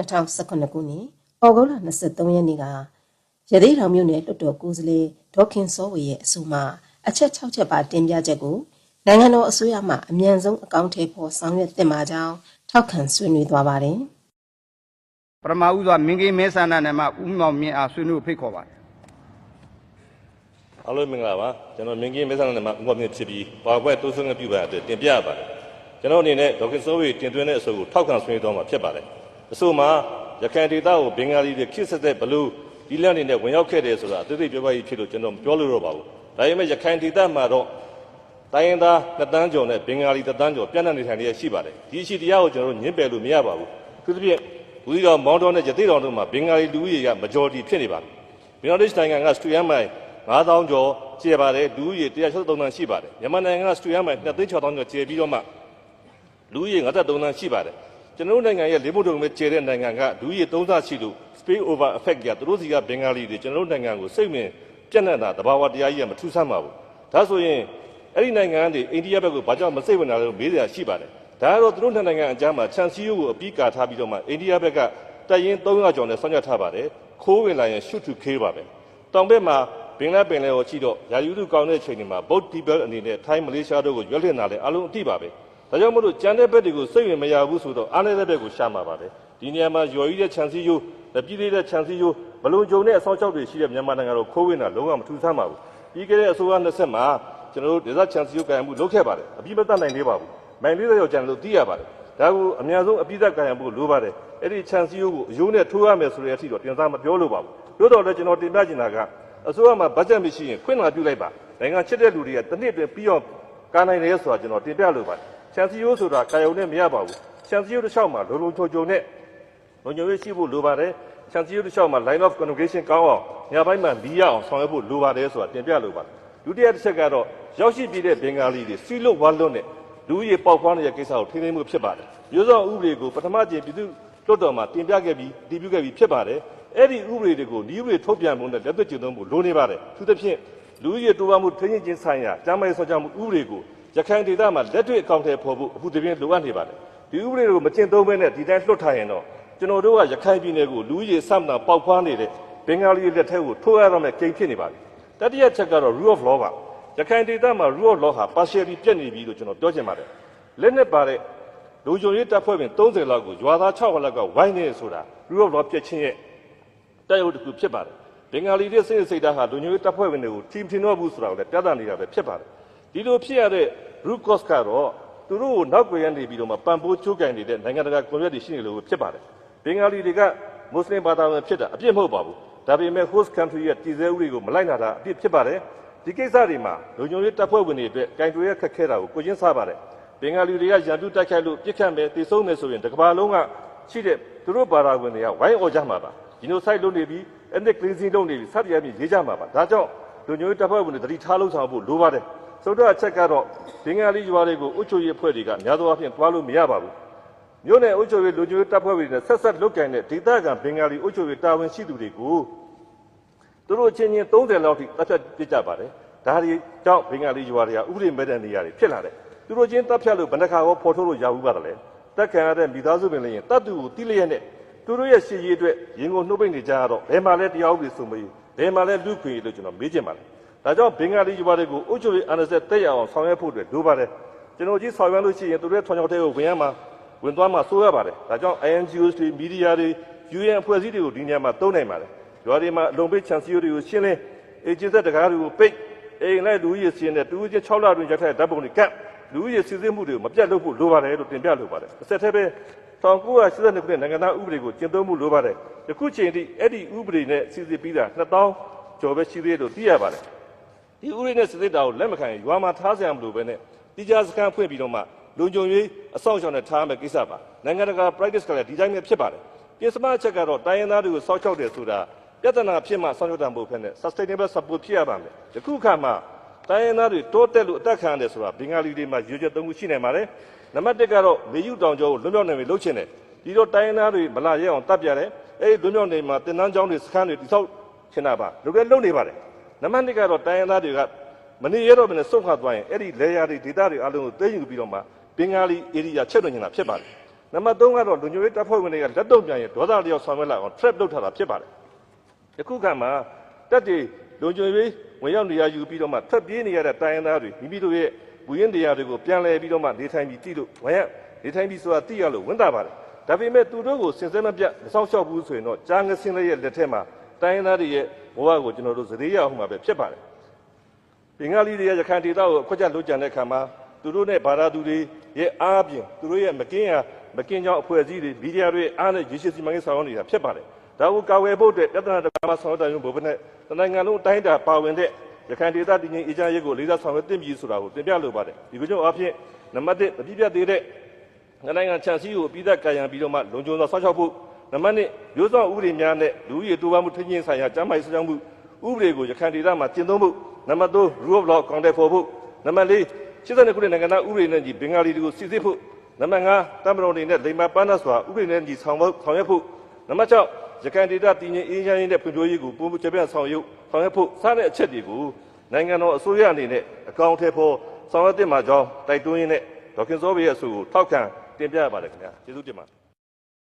2019ခုနှစ်ဩဂုတ်လ23ရက်နေ့ကရသေးတော်မြို့နယ်လွှတ်တော်ကိုယ်စားလှယ်ဒေါခင်စောဝေရဲ့အဆိုအမအချက်6ချက်ပါတင်ပြချက်ကိုနိုင်ငံတော်အစိုးရမှအမြန်ဆုံးအကောင့်ထဲပေါ်ဆောင်ရွက်သင့်ပါကြောင်းထောက်ခံဆွေးနွေးသွားပါတယ်။ပထမဦးစွာမင်းကြီးမဲဆန္ဒနယ်မှာဦးမောင်မြင့်အားဆွေးနွေးဖိတ်ခေါ်ပါတယ်အားလုံးမင်္ဂလာပါကျွန်တော်မင်းကြီးမဲဆန္ဒနယ်မှာဥပမာဖြစ်ပြီးပါကွက်တိုးဆွေးနွေးပြုပါအတွက်တင်ပြရပါတယ်ကျွန်တော်အနေနဲ့ဒေါက်တာစိုးဝေတင်သွင်းတဲ့အဆိုကိုထောက်ခံဆွေးနွေးသွားမှာဖြစ်ပါတယ် အဆိုမှာရခိုင်ဒေသကိုဘင်္ဂါလီတွေခိဆက်တဲ့ဘလို့ဒီလက်အနေနဲ့ဝင်ရောက်ခဲ့တယ်ဆိုတာအသေးသေးပြောပြရေးဖြစ်လို့ကျွန်တော်မပြောလို့တော့ပါဘူးဒါပေမဲ့ရခိုင်ဒေသမှာတော့တိုင်းရင်းသားနှစ်တန်းကျော်နဲ့ဘင်္ဂါလီတစ်တန်းကျော်ပြည်내နေထိုင်နေရရှိပါတယ်ဒီအရှိတရားကိုကျွန်တော်တို့ညှင်းပယ်လို့မရပါဘူးသူတစ်ပြည့်ဘူးဒီတော်မောင်းတော်နဲ့ရသေးတော်တို့မှာဘင်္ဂါလီလူဦးရေက majority ဖြစ်နေပါတယ်ဘင်္ဂလားဒေ့ရှ်နိုင်ငံကစတူယမ်မိုင်9000ကျော်ကျယ်ပါတယ်လူဦးရေ163တန်းရှိပါတယ်မြန်မာနိုင်ငံကစတူယမ်မိုင်26000ကျော်ကျယ်ပြီးတော့မှလူဦးရေ53တန်းရှိပါတယ် ကျွန်တော်တို့နိုင်ငံရဲ့လေးမှုတုံမဲ့ကျယ်တဲ့နိုင်ငံကလူဦးရေ3ဆရှိလို့ space over effect ကသူတို့စီကဘင်္ဂါလီတွေကျွန်တော်တို့နိုင်ငံကိုစိတ်ဝင်ပြန့်နှံ့တာတဘာဝတရားကြီးကမထူးဆန်းပါဘူးဒါဆိုရင်အဲ့ဒီနိုင်ငံကနေအိန္ဒိယဘက်ကိုဘာကြောင့်မစိတ်ဝင်တာလဲလို့မေးစရာရှိပါတယ်ဒါကတော့သူတို့နှစ်နိုင်ငံအကြားမှာခြံစည်းရိုးကိုအပြီးကာထားပြီးတော့မှအိန္ဒိယဘက်ကတပ်ရင်း300ကျော်နဲ့ဆောင်းရထားပါတယ်ခိုးဝင်လာရင် shoot to kill ပါပဲတောင်ဘက်မှာဘင်္ဂလားပင်လယ်ကိုကြည့်တော့ရာယူသူကောင်းတဲ့ချိန်တွေမှာ boat people အနေနဲ့ထိုင်းမလေးရှားတို့ကိုရွက်လျက်နာလဲအလုံးအတိပါပဲ ဒါကြောင့်မို့လို့ကြံတဲ့ဘက်တွေကိုစိတ်ဝင်မရဘူးဆိုတော့အားနေတဲ့ဘက်ကိုရှာမှာပါပဲဒီနေရာမှာရော်ကြီးတဲ့ခြံစည်းရိုးလက်ပြည်သေးတဲ့ခြံစည်းရိုးဘလုံကြုံတဲ့အဆောက်အအုံတွေရှိတဲ့မြန်မာနိုင်ငံတော်ခိုးဝင်တာလုံးဝမထူးဆန်းပါဘူးပြီးခဲ့တဲ့အစိုးရ20မှာကျွန်တော်တို့ဒေသခြံစည်းရိုးကံမှုလုပ်ခဲ့ပါတယ်အပြီးမတတ်နိုင်သေးပါဘူးမိုင်40ရောက်ကြံလို့သိရပါတယ်ဒါကိုအများဆုံးအပိသက်ကံရဖို့လိုပါတယ်အဲ့ဒီခြံစည်းရိုးကိုအယိုးနဲ့ထိုးရမယ်ဆိုတဲ့အထိတော့တင်စားမပြောလို့ပါဘူးတို့တော့လည်းကျွန်တော်တင်ပြချင်တာကအစိုးရမှာဘတ်ဂျက်မရှိရင်ခွင့်လာပြုလိုက်ပါနိုင်ငံချစ်တဲ့လူတွေကတစ်နှစ်အတွင်းပြီးတော့ကာနိုင်တယ်ဆိုတာကျွန်တော်တင်ပြလို့ပါတယ် ခြံစည်းရိုးဆိုတာကာယုံနဲ့မရပါဘူးခြံစည်းရိုးတစ်လျှောက်မှာလုံလုံချုံချုံနဲ့လုံခြုံရေးရှိဖို့လိုပါတယ်ခြံစည်းရိုးတစ်လျှောက်မှာ line of communication ကောင်းအောင်ညပိုင်းမှာမီးရအောင်ဆောင်ရွက်ဖို့လိုပါတယ်ဆိုတာတင်ပြလို့ပါတယ်ဒုတိယတစ်ချက်ကတော့ရောက်ရှိပြည်တဲ့ဘင်္ဂါလီတွေစီလွတ်ဝါလွတ်နဲ့လူကြီးပေါက်ဖွားနေတဲ့ကိစ္စကိုထိန်းသိမ်းမှုဖြစ်ပါတယ်မျိုးစောဥပဒေကိုပထမကျင်းပြည်သူလွတ်တော်မှာတင်ပြခဲ့ပြီးတည်ပြုခဲ့ပြီးဖြစ်ပါတယ်အဲ့ဒီဥပဒေတွေကိုဤဥပဒေထုတ်ပြန်မှုနဲ့လက်တွေ့ကျင့်သုံးဖို့လိုနေပါတယ်သူသဖြင့်လူကြီးတိုးပွားမှုထိန်းသိမ်းခြင်းဆိုင်ရာကျမ်းမာရေးဆောင်ကြမှုဥပဒေကို ရခိုင်ဒေသမှာလက်တွေ့အကောင့်ထဲပေါ်ဖို့အခုတပြင်းလိုအပ်နေပါတယ်ဒီဥပဒေကိုမကျင့်သုံးဘဲနဲ့ဒီတိုင်းလွတ်ထားရင်တော့ကျွန်တော်တို့ကရခိုင်ပြည်နယ်ကိုလူကြီးဆမ်နာပေါက်ဖွားနေတဲ့ဘင်္ဂါလီလက်ထက်ကိုထိုးရတော့မဲ့ကိန်းဖြစ်နေပါပြီတတိယချက်ကတော့ rule of law ပါရခိုင်ဒေသမှာ rule of law ဟာ partially ပြတ်နေပြီလို့ကျွန်တော်ပြောချင်ပါတယ်လက်နဲ့ပါတဲ့လူကြုံရေးတပ်ဖွဲ့ဝင်30လောက်ကိုရွာသား6လောက်ကဝိုင်းနေဆိုတာ rule of law ပြတ်ချင်းရဲ့တိုက်ရိုက်တစ်ခုဖြစ်ပါတယ်ဘင်္ဂါလီတွေစိတ်စိတ်ဓာတ်ဟာလူညွေတပ်ဖွဲ့ဝင်တွေကို team ထင်တော့ဘူးဆိုတာကိုလည်းပြသနေတာပဲဖြစ်ပါတယ် ဒီလိုဖြစ်ရတဲ့ root cause ကတော့သူတို့ကိုနောက်ွယ်ရနေပြီးတော့မှပံပိုးချိုးကန်နေတဲ့နိုင်ငံတကာကွန်ရက်တွေရှိနေလို့ဖြစ်ပါတယ်ဘင်္ဂါလီတွေကမွတ်စလင်ဘာသာဝင်ဖြစ်တာအပြစ်မဟုတ်ပါဘူးဒါပေမဲ့ host country ရဲ့တည်ဆဲဥပဒေကိုမလိုက်နာတာအပြစ်ဖြစ်ပါတယ်ဒီကိစ္စတွေမှာလူညုံရေးတပ်ဖွဲ့ဝင်တွေအတွက်ကင်တွယ်ရခက်ခဲတာကိုကိုချင်းစားပါတယ်ဘင်္ဂါလီတွေကရန်သူတိုက်ခိုက်လို့ပြစ်ခတ်မယ်တည်ဆုံးမယ်ဆိုရင်တစ်ကမ္ဘာလုံးကရှိတဲ့သူတို့ဘာသာဝင်တွေကဝိုင်းအော်ကြမှာပါဂျီနိုဆိုက်လုပ်နေပြီး ethnic cleansing လုပ်နေပြီးစသည်အပြင်ရေးကြမှာပါဒါကြောင့်လူညိုတပ်ဖွဲ့ဝင်တွေတတိထားလုံးဆောင်ဖို့လိုပါတယ် ဆိုတော့အချက်ကတော့ဘင်္ဂါလီရွာတွေကိုအုပ်ချုပ်ရေးအဖွဲ့တွေကများသောအားဖြင့်တွားလို့မရပါဘူးမြို့နယ်အုပ်ချုပ်ရေးလူညိုတပ်ဖွဲ့ဝင်တွေနဲ့ဆက်ဆက်လုပ်ကိုင်တဲ့ဒေသခံဘင်္ဂါလီအုပ်ချုပ်ရေးတာဝန်ရှိသူတွေကိုသူတို့ချင်းချင်း30လောက်ထိတပ်ဖြတ်ပြကြပါတယ်ဒါတွေကြောင့်ဘင်္ဂါလီရွာတွေကဥပဒေမဲ့တဲ့နေရာတွေဖြစ်လာတယ်သူတို့ချင်းတပ်ဖြတ်လို့ဘယ်နှခါရောပေါ်ထုတ်လို့ရဘူးပါတယ်လေတက်ခံရတဲ့မိသားစုပင်လည်းတတ်သူကိုတိလျက်နဲ့သူတို့ရဲ့ရှေ့ရေးအတွက်ရင်ကုန်နှုတ်ပိတ်နေကြရတော့ဘယ်မှာလဲတရားဥပဒေဆိုမေးဘယ်မှာလဲလူခွေလို့ကျွန်တော်မေးချင်ပါတယ် ဒါကြောင့်ဘင်္ဂါလီရွာတွေကိုအုပ်ချုပ်ရေးအာဏာစက်တက်ရအောင်ဆောင်ရွက်ဖို့အတွက်လိုပါတယ်ကျွန်တော်ကြီးဆောင်ရွက်လို့ရှိရင်သူတို့ရဲ့ထွန်ချောက်တဲ့ကိုဝင်ရမှာဝင်သွားမှာစိုးရပါတယ်ဒါကြောင့် INGOs တွေမီဒီယာတွေ UN အဖွဲ့အစည်းတွေကိုဒီနေရာမှာသုံးနိုင်ပါတယ်ရွာတွေမှာအလုံပိတ်ချန်စီယိုတွေကိုရှင်းလင်းအေဂျင့်သက်တကားတွေကိုပိတ်အိမ်လိုက်လူကြီးစီးတဲ့တူးချင်း6လတွင်ရက်ထက်ဓာတ်ပုံတွေကပ်လူကြီးစီစစ်မှုတွေကိုမပြတ်လုပ်ဖို့လိုပါတယ်လို့တင်ပြလိုပါတယ်အဆက်တည်းပဲ1982ခုနှစ်နိုင်ငံသားဥပဒေကိုကျင့်သုံးမှုလိုပါတယ်ယခုချိန်ထိအဲ့ဒီဥပဒေနဲ့စီစစ်ပြီးတာ2000ကျော်ပဲရှိသေးတယ်လို့သိရပါတယ် ဒီဥပဒေနဲ့စစ်စစ်တာကိုလက်မခံရင်ရွာမှာထားဆရာမလို့ပဲနဲ့တိကျစခန်းဖွင့်ပြီးတော့မှလုံခြုံရေးအဆောက်အအုံနဲ့ထားမယ်ကိစ္စပါနိုင်ငံတကာ practice ကလည်းဒီတိုင်းပဲဖြစ်ပါတယ်ပြင်စမအချက်ကတော့တိုင်းရင်းသားတွေကိုစောက်ချောက်တယ်ဆိုတာပြဿနာဖြစ်မှဆောက်ချောက်တာမဟုတ်ဘဲနဲ့ sustainable support ဖြစ်ရပါမယ်ယခုခါမှာတိုင်းရင်းသားတွေတိုးတက်လို့အသက်ခံရတယ်ဆိုတာဘင်္ဂါလီတွေမှာရွေးချက်သုံးခုရှိနေပါတယ်နံပါတ်1ကတော့မေယူတောင်ကျော်ကိုလွတ်မြောက်နိုင်ပြီလုပ်ချင်တယ်ဒီတော့တိုင်းရင်းသားတွေမလာရဲအောင်တပ်ပြတယ်အဲဒီလွတ်မြောက်နေမှာတင်တန်းကျောင်းတွေစခန်းတွေတိဆောက်ချင်တာပါလူတွေလုံနေပါတယ် နံပါတ်2ကတော့တိုင်းရင်းသားတွေကမနေရတော့ဘဲနဲ့စုံခါသွားရင်အဲ့ဒီလေယာတွေဒေတာတွေအလုံးကိုသိမ်းယူပြီးတော့မှဘင်္ဂါလီဧရိယာချက်လွန်နေတာဖြစ်ပါတယ်နံပါတ်3ကတော့လူညွေတပ်ဖွဲ့ဝင်တွေကလက်တော့ပြန်ရင်ဒေါသလျောက်ဆောင်ရွက်လာအောင် trap လုပ်ထားတာဖြစ်ပါတယ်ယခုခါမှာတက်တွေလူညွေဝင်ရောက်နေရယူပြီးတော့မှထွက်ပြေးနေရတဲ့တိုင်းရင်းသားတွေမိမိတို့ရဲ့ဘူရင်းတရားတွေကိုပြန်လည်ပြီးတော့မှနေထိုင်ပြီးတည်လို့ဝရနေထိုင်ပြီးဆိုတာသိရလို့ဝန်တာပါတယ်ဒါပေမဲ့သူတို့ကိုစင်စဲမပြတ်မဆောင်လျှောက်ဘူးဆိုရင်တော့ကြားငစင်းလေးရဲ့လက်ထက်မှာ တိုင်းရင်းသားတွေရဲ့ဘဝကိုကျွန်တော်တို့သတိရအောင်မှာပဲဖြစ်ပါတယ်ဘင်္ဂလီတွေကရခိုင်ဒေသကိုအခွက်ချက်လွတ်ကြံတဲ့အခါမှာသူတို့နဲ့ဘာသာသူတွေရဲ့အားဖြင့်သူတို့ရဲ့မကင်းရမကင်းကြောင်းအဖွဲ့အစည်းတွေမီဒီယာတွေအားနဲ့ရရှိစီမံကိန်းဆောင်ရွက်နေတာဖြစ်ပါတယ်။ဒါကိုကာဝယ်ဖို့အတွက်ပြဿနာတစ်ပါးမှာဆောင်ရွက်တယ်ဘုဗနဲ့တနိုင်ငံလုံးအတိုင်းအတာပါဝင်တဲ့ရခိုင်ဒေသတည်ငြိမ်အေဂျင့်ရေးကိုလေးစားဆောင်ရွက်တင်ပြီဆိုတာကိုတင်ပြလိုပါတယ်။ဒီလိုကြောင့်အဖြစ်နံပါတ်1မပြည့်ပြတ်သေးတဲ့နိုင်ငံခြံစည်းကိုပြီးသက်ကာယံပြီးတော့မှလုံခြုံသောဆောက်ရှောက်ဖို့ နံပါတ်2မျိုးစောင့်ဥပဒေများနဲ့လူဦးရေတိုးပွားမှုထိန်းချင်းဆိုင်ရာကျန်းမာရေးစောင့်ရှောက်မှုဥပဒေကိုရခိုင်ဒေသမှာကျင့်သုံးဖို့နံပါတ်3 rule of law ကောင်တယ်ဖော်ဖို့နံပါတ်4 82ခုနှစ်နိုင်ငံသားဥပဒေနဲ့ညီဘင်္ဂါလီတွေကိုစစ်ဆေးဖို့နံပါတ်5တမ္ပတော်တွေနဲ့လိမ္မာပန်းသစွာဥပဒေနဲ့ညီဆောင်ဖို့ဆောင်ရွက်ဖို့နံပါတ်6ရခိုင်ဒေသတည်ငြိမ်အေးချမ်းရေးနဲ့ဖွံ့ဖြိုးရေးကိုပုံမှန်ကြပြန့်ဆောင်ရွက်ဆောင်ရွက်ဖို့စတဲ့အချက်တွေကိုနိုင်ငံတော်အစိုးရအနေနဲ့အကောင့်ထဲပေါ်ဆောင်ရွက်တင်မှာကြောင်းတိုက်တွန်းရင်းနဲ့ဒေါက်ခင်စောဘေးရဲ့အဆိုကိုထောက်ခံတင်ပြရပါတယ်ခင်ဗျာကျေးဇူးတင်ပါတယ်